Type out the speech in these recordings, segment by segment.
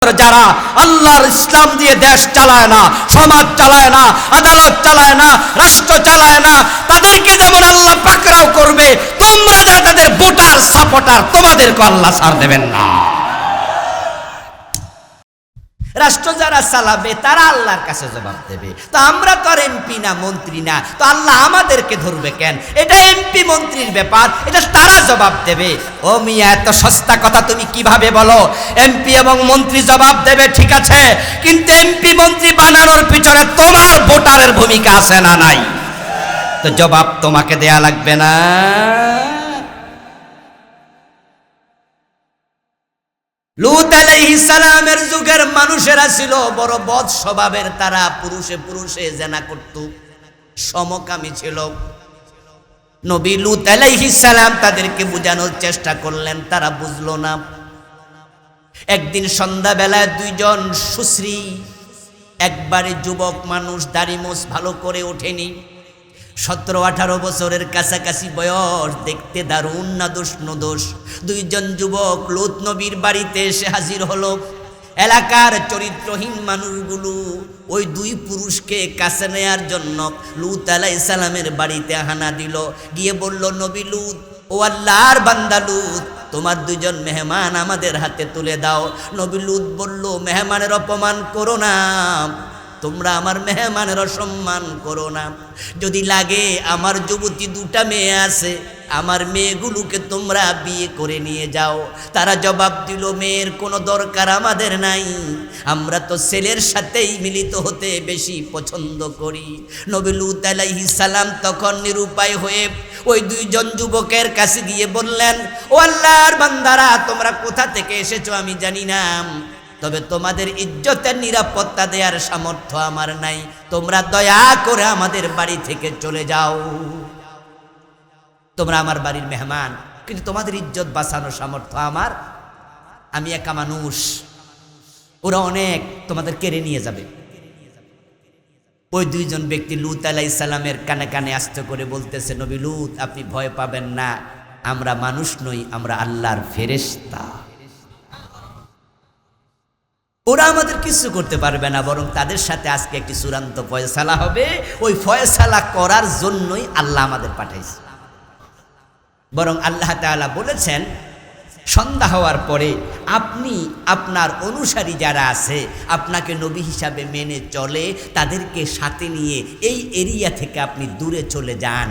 যারা আল্লাহর ইসলাম দিয়ে দেশ চালায় না, সমাজ চালায় না, আদালত চালায় না, রাষ্ট্র চালায় না, তাদেরকে যেমন আল্লাহ পাকড়াও করবে, তোমরা যারা তাদের ভোটার, সাপোর্টার, তোমাদেরকে আল্লাহ সার দেবেন না। রাষ্ট্র যারা চালাবে, তারা আল্লাহর কাছে জবাব দেবে। তো আমরা তো আর এমপি না, মন্ত্রী না, তো আল্লাহ আমাদেরকে ধরবে কেন? এটা এমপি মন্ত্রীর ব্যাপার, এটা তারা জবাব দেবে। ও মিয়া, এত সস্তা কথা তুমি কীভাবে বলো? এমপি এবং মন্ত্রী জবাব দেবে, ঠিক আছে, কিন্তু এমপি মন্ত্রী বানানোর পিছনে তোমার ভোটারের ভূমিকা আছে না নাই? তো জবাব তোমাকে দেয়া লাগবে না। লুত সালামের যুগের মানুষেরা ছিল বড় বদ স্বভাবের, তারা পুরুষে পুরুষে জেনা করত, সমকামী ছিল। নবী লুত সালাম তাদেরকে বোঝানোর চেষ্টা করলেন, তারা বুঝলো না। একদিন সন্ধ্যাবেলায় দুইজন সুশ্রী, একবারে যুবক মানুষ, দাড়ি মোছ ভালো করে ওঠেনি। সতেরো, আঠারো বছরের কাছাকাছি বয়স, দেখতে দারুণ না দোষ। নদোষ দুইজন যুবক লুত নবীর বাড়িতে এসে হাজির হলো। এলাকার চরিত্রহীন মানুষগুলো ওই দুই পুরুষকে কাছে নেয়ার জন্য লুত আলাই সালামের বাড়িতে হানা দিল। গিয়ে বলল, নবী লুত, ও আল্লাহর বান্দা লুত, তোমার দুজন মেহমান আমাদের হাতে তুলে দাও। নবী লুত বলল, মেহমানের অপমান করো না। তোমরা আমার মেহমানের অসম্মান করো না। যদি লাগে আমার যুবতী দুটা মেয়ে আছে, আমার মেয়েগুলোকে তোমরা বিয়ে করে নিয়ে যাও। তারা জবাব দিল, মেয়ের কোনো দরকার আমাদের নাই। আমরা তো ছেলের সাথেই মিলিত হতে বেশি পছন্দ করি। নবিলুত আলাইহি সালাম তখন নিরুপায় হয়ে ওই দুইজন যুবকের কাছে গিয়ে বললেন, ও আল্লাহর বান্দারা, তোমরা কোথা থেকে এসেছ আমি জানি না। তবে তোমাদের ইজ্জতের নিরাপত্তা দেওয়ার সামর্থ্য আমার নাই। তোমরা দয়া করে আমাদের বাড়ি থেকে চলে যাও। তোমরা আমার বাড়ির মেহমান, কিন্তু তোমাদের ইজ্জত বাঁচানোর সামর্থ্য আমার। আমি একা মানুষ। ওরা অনেক তোমাদের কেড়ে নিয়ে যাবে। ওই দুইজন ব্যক্তি লুত আলাই সালামের কানে কানে আস্তে করে বলতেছে, নবী লুত, আপনি ভয় পাবেন না। আমরা মানুষ নই, আমরা আল্লাহর ফেরেশতা। ওরা আমাদের কিছু করতে পারবে না, বরং তাদের সাথে আজকে একটি চূড়ান্ত ফয়সালা হবে। ওই ফয়সালা করার জন্যই আল্লাহ আমাদের পাঠাইছে। বরং আল্লাহ তাআলা বলেছেন, সন্ধ্যা হওয়ার পরে আপনি, আপনার অনুসারী যারা আছে, আপনাকে নবী হিসাবে মেনে চলে, তাদেরকে সাথে নিয়ে এই এরিয়া থেকে আপনি দূরে চলে যান।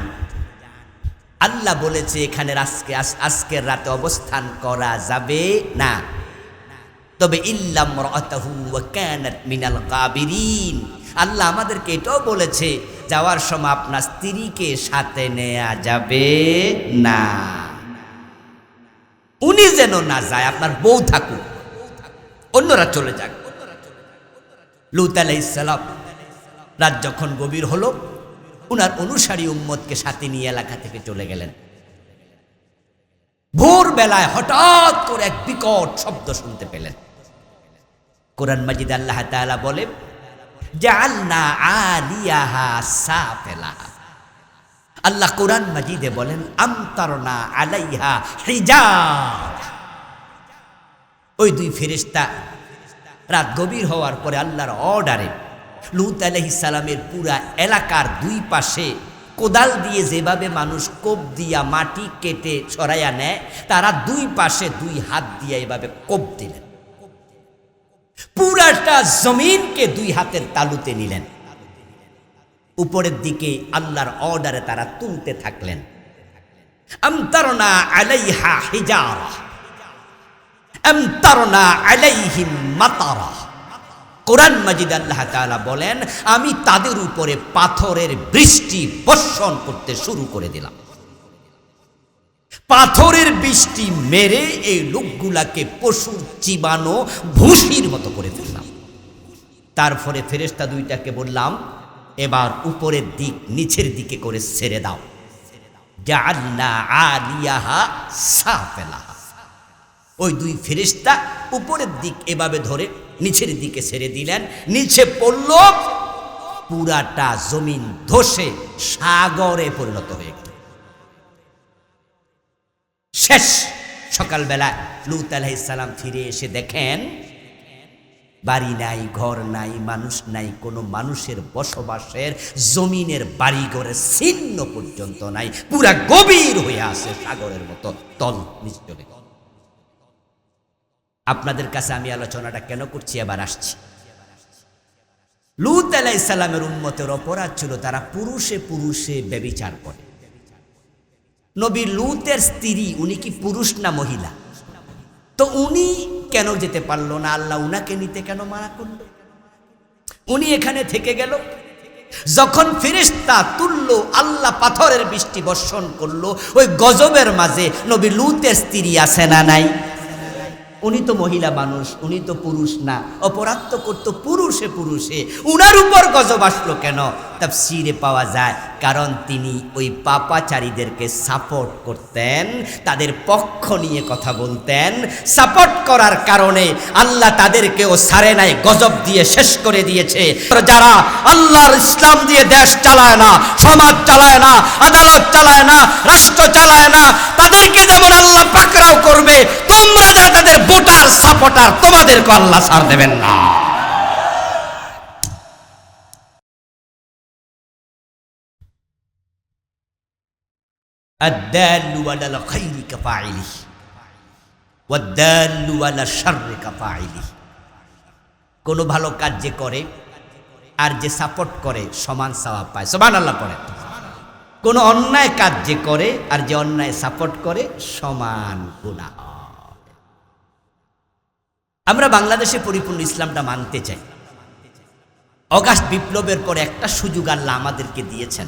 আল্লাহ বলেছে এখানে আজকে আজকের রাতে অবস্থান করা যাবে না। তবে ইল্লাম মিনাল গাবিরিন। আল্লাহ আমাদেরকে এটাও বলেছে, যাওয়ার সময় আপনার স্ত্রীকে সাথে নেওয়া যাবে না। উনি যেন না যায়, আপনার বউ থাকুক, অন্যরা চলে যাক। লুত আলাইসালাম রাত যখন গভীর হলো, উনার অনুসারী উম্মতকে সাথে নিয়ে এলাকা থেকে চলে গেলেন। ভোর বেলায় হঠাৎ করে এক বিকট শব্দ শুনতে পেলেন। কোরআন মাজিদ আল্লাহ তাআলা বলে জাআলনা আলিয়াহা সাফিলাহা আল্লাহ কোরআন মাজিদে বলেন, আমতারনা আলাইহা হিজাব। ওই দুই ফেরিস্তা রাত গভীর হওয়ার পরে আল্লাহর অর্ডারে লুত সালামের পুরা এলাকার দুই পাশে কোদাল দিয়ে যেভাবে মানুষ কোপ দিয়া মাটি কেটে ছড়াইয়া নেয়, তারা দুই পাশে দুই হাত দিয়ে এভাবে কোপ দিলেন। পুরাটা জমিনকে দুই হাতের তালুতে নিলেন। উপরের দিকে আল্লাহর অর্ডারে তারা তুলতে থাকলেন। আলাইহা হিজার। মাতারা। কোরআন মাজিদ আল্লাহ বলেন, আমি তাদের উপরে পাথরের বৃষ্টি বর্ষণ করতে শুরু করে দিলাম। পাথরের বৃষ্টি মেরে এই লোকগুলাকে পশুর চিবানো ভুসির মতো করে ফেললাম। তারপরে ফেরেস্তা দুইটাকে বললাম, এবার উপরের দিক, নিচের দিকে করে ছেড়ে দাও। আলিয়াহা ওই দুই ফেরেস্তা উপরের দিক এভাবে ধরে নিচের দিকে ছেড়ে দিলেন। নিচে পড়ল, পুরাটা জমিন ধসে সাগরে পরিণত হয়ে গেল। শেষ। সকালবেলা লুত আলাইসালাম ফিরে এসে দেখেন, বাড়ি নাই, ঘর নাই, মানুষ নাই, কোনো মানুষের বসবাসের জমিনের বাড়ি ঘরে ছিন্ন পর্যন্ত নাই। পুরা গভীর হয়ে আছে সাগরের মতো, তল নিচলে আপনাদের কাছে আমি আলোচনাটা কেন করছি আবার আসছি। লুত আলাইসাল্লামের উন্মতের অপরাধ ছিল তারা পুরুষে পুরুষে ব্যবিচার করে। নবী লুতের স্ত্রী, উনি কি পুরুষ না মহিলা? তো উনি কেন যেতে পারল না? আল্লাহ উনাকে নিতে কেন মারা করল? উনি এখানে থেকে গেল। যখন ফিরিস্তা তুললো, আল্লাহ পাথরের বৃষ্টি বর্ষণ করল, ওই গজবের মাঝে নবী লুতের স্ত্রী আসে না নাই? উনি তো মহিলা মানুষ, উনি তো পুরুষ না। অপরাধ তো করতো পুরুষে পুরুষে। উনার উপর গজব আসলো কেন? তার সিরে পাওয়া যায়, কারণ তিনি ওই পাপাচারীদেরকে সাপোর্ট করতেন, তাদের পক্ষ নিয়ে কথা বলতেন। সাপোর্ট করার কারণে আল্লাহ তাদেরকেও সারে নাই, গজব দিয়ে শেষ করে দিয়েছে। যারা আল্লাহর ইসলাম দিয়ে দেশ চালায় না, সমাজ চালায় না, আদালত চালায় না, রাষ্ট্র চালায় না, তাদেরকে যেমন আল্লাহ পাকড়াও করবে, তোমরা যারা তাদের ভোটার সাপোর্টার তোমাদেরকে আল্লাহ ছাড় দেবেন না الدال على الخير كفاعله والدال على الشر كفاعله কোনো ভালো কাজ যে করে আর যে সাপোর্ট করে সমান সওয়াব পায় সমান আল্লাহ পড়ে কোন অন্যায় কাজ যে করে আর যে অন্যায় সাপোর্ট করে সমান গুণা হয়। আমরা বাংলাদেশে পরিপূর্ণ ইসলামটা মানতে চাই। অগাস্ট বিপ্লবের পর একটা সুযোগ আল্লাহ আমাদেরকে দিয়েছেন।